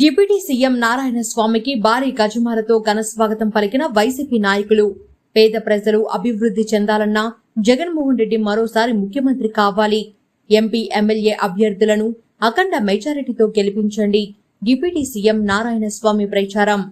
Deputy CM Narayana స్వామికి భారీ గజమాలతో ఘన స్వాగతం పలికిన వైసీపీ నాయకులు. పేద ప్రజలు అభివృద్ధి చెందాలన్నా జగన్మోహన్ రెడ్డి మరోసారి ముఖ్యమంత్రి కావాలి. ఎంపీ ఎమ్మెల్యే అభ్యర్థులను అఖండ మెజారిటీతో గెలిపించండి. డిప్యూటీ సీఎం నారాయణ స్వామి ప్రచారం.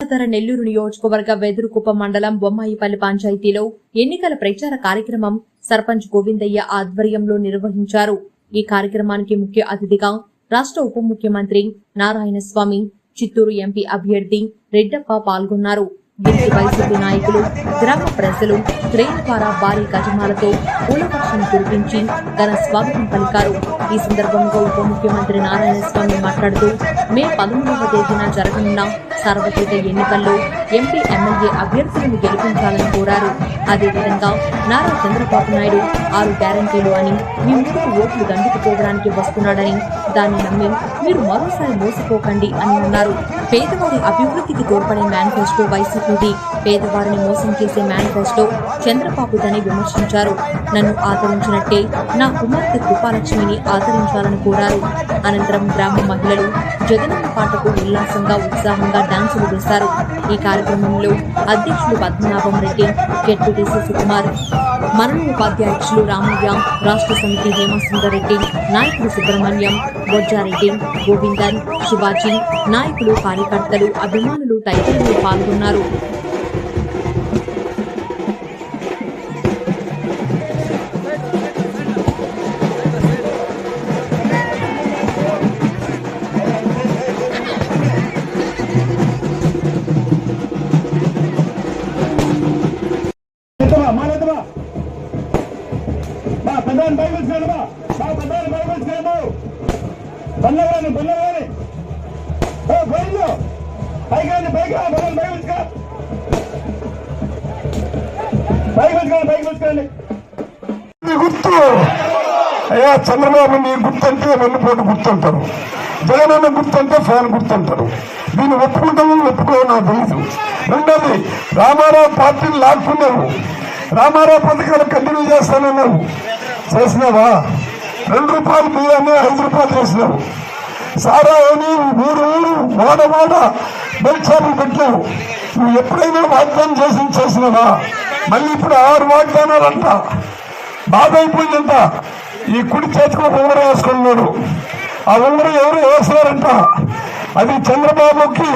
తర నెల్లూరు నియోజకవర్గ వెదురుకుప్ప మండలం బొమ్మాయిపల్లి పంచాయతీలో ఎన్నికల ప్రచార కార్యక్రమం సర్పంచ్ గోవిందయ్య ఆధ్వర్యంలో నిర్వహించారు. ఈ కార్యక్రమానికి ముఖ్య అతిథిగా రాష్ట్ర ఉప ముఖ్యమంత్రి నారాయణ స్వామి చిత్తూరు ఎంపీ అభ్యర్థి రెడ్డప్ప పాల్గొన్నారు. దీనికి వైసీపీ నాయకులు గ్రామ ప్రజలు ట్రైన్ ద్వారా భారీ గజమాలతో పూలపక్షం కురిపించి ఘన స్వాగతం పలికారు. ఈ సందర్భంగా ఉప ముఖ్యమంత్రి నారాయణ స్వామి మాట్లాడుతూ మే పదమూడవ తేదీన జరగనున్న సార్వత్రిక ఎన్నికల్లో ఎంపీ ఎమ్మెల్యే అభ్యర్థులను గెలిపించాలని కోరారు. అదేవిధంగా నారా చంద్రబాబు నాయుడు ఆరు గ్యారంటీలు అని మీ ముందు ఓట్లు దండుకుపోవడానికి వస్తున్నాడని దాన్ని నమ్మి మీరు మరోసారి మోసపోకండి అని అన్నారు. పేదవారి అభివృద్ధికి తోడ్పడే మేనిఫెస్టో వైసీపీది. పేదవారిని మోసం చేసే మేనిఫెస్టో చంద్రబాబుదని విమర్శించారు. నన్ను ఆదరించినట్టే నా కుమార్తె కృపాలక్ష్మిని ఆదరించాలని కోరారు. అనంతరం గ్రామ మహిళలు జగనన్న పాటకు ఉల్లాసంగా ఉత్సాహంగా డాన్సులు వేశారు. ఈ కార్యక్రమం కార్యక్రమంలో అధ్యక్షులు పద్మనాభం రెడ్డి జెడ్పీటీసీ సుకుమార్ మరణ ఉపాధ్యక్షులు రామయ్య రాష్ట్ర సమితి హేమసుందర్ రెడ్డి నాయకులు సుబ్రహ్మణ్యం బొజ్జారెడ్డి గోవిందన్ శివాజీ నాయకులు కార్యకర్తలు అభిమానులు తదితరులు పాల్గొన్నారు. బా పెద్దాన్ని పైకి బా. బా మా పెద్దాన్ని పైకి వచ్చాడు బల్లగాని బల్లగాని ఓ బయలు పైకి పైకి రా బల్లని పైకి వచ్చుకో గుర్తు. అయ్యా చంద్రబాబు నీ గుర్తు అంటే వెన్నుపోటు గుర్తుంటారు. జగనన్న గుర్తు అంటే ఫ్యాన్ గుర్తుంటారు. దీన్ని ఒప్పుకుంటాము ఒప్పుకో నాకు తెలీదు. రెండోది రామారావు పార్టీని లాక్కున్నావు రామారావు పథకాలు కంటిన్యూ చేస్తానన్నారు చేసినావా? రెండు రూపాయలు బియ్యాన్ని ఐదు రూపాయలు చేసినావు. సారా అని ఊరు ఊరు వాడ వాడ బెల్ట్ షాపులు పెట్టావు. నువ్వు ఎప్పుడైనా వాగ్దానం చేసి చేసినావా? మళ్ళీ ఇప్పుడు ఆరు వాగ్దానాలంట. బాధ అయిపోయిందంట. ఈ కుడి చేతికి ఒక ఉంగరం వేసుకున్నాడు. ఆ ఉంగరం ఎవరు వేస్తున్నారంట? అది చంద్రబాబుకి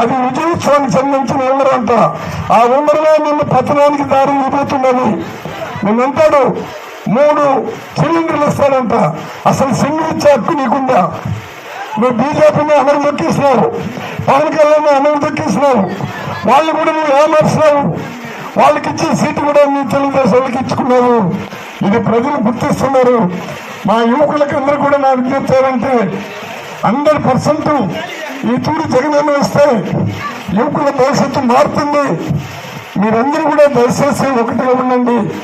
అది విజయోత్సవానికి సంబంధించిన ఉంగరం అంట. ఆ ఉంగరమే నిన్ను పతనానికి దారి ఇవ్వబోతున్నది నిన్నంటాడు మూడు సిలిండర్లు ఇస్తాడంట అసలు సింగిల్ ఇచ్చే హక్కు నీకుందా? నువ్వు బీజేపీని అమలు దొక్కిస్తున్నావు పవన్ కళ్యాణ్ అమలు దొక్కిస్తున్నావు వాళ్ళు కూడా నువ్వు ఏమర్చినావు వాళ్ళకి ఇచ్చే సీటు కూడా నీ తెలుగుదేశం వాళ్ళకి ఇచ్చుకున్నావు ఇది ప్రజలు గుర్తిస్తున్నారు. మా యువకులకి అందరూ కూడా నా విజ్ఞప్తి ఏంటంటే హండ్రెడ్ పర్సెంట్ ఈ తూరు జగన్ వస్తే యువకుల భవిష్యత్తు మారుతుంది. మీరందరూ కూడా దయచేసి ఒకటిగా ఉండండి.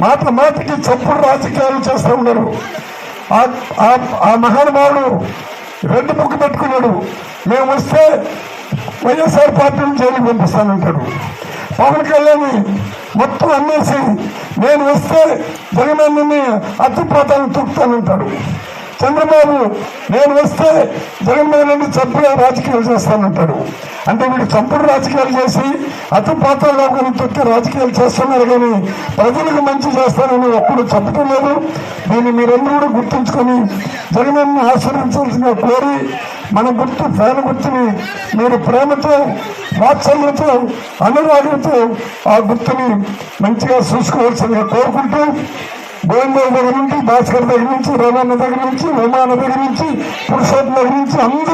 మాట మాటకి చప్పుడు రాజకీయాలు చేస్తూ ఉన్నారు. ఆ- ఆ- మహానుభావుడు రెడ్ బుక్ పెట్టుకున్నాడు. మేము వస్తే వైఎస్ఆర్ పార్టీని జైలుకి పంపిస్తానంటాడు. పవన్ కళ్యాణ్ మొత్తం అమ్మేసి నేను వస్తే జగనన్నని అత్తిపోతాను తొక్కుతానంటాడు. చంద్రబాబు నేను వస్తే జగన్మోహన్ రెడ్డి చంపుడు రాజకీయాలు చేస్తానంటాడు. అంటే వీడు చంపుడు రాజకీయాలు చేసి అతు పాత్రలో కానీ తొక్కి రాజకీయాలు చేస్తున్నారు కానీ ప్రజలకు మంచి చేస్తానని ఎప్పుడు చెప్పటం లేదు. దీన్ని మీరందరూ కూడా గుర్తుంచుకొని జగనన్న ఆశ్రయించాల్సిన కోరి మన గుర్తు ఫ్యాన్ గుర్తుని మీరు ప్రేమతో వాత్సల్యంతో అనురాగంతో ఆ గుర్తుని మంచిగా చూసుకోవాల్సిందిగా కోరుకుంటూ గోవిందరావు దగ్గర నుంచి భాస్కర్ దగ్గర నుంచి రమణ దగ్గర నుంచి ఉమాన దగ్గర నుంచి పురుషోత్తం దగ్గర నుంచి అందరూ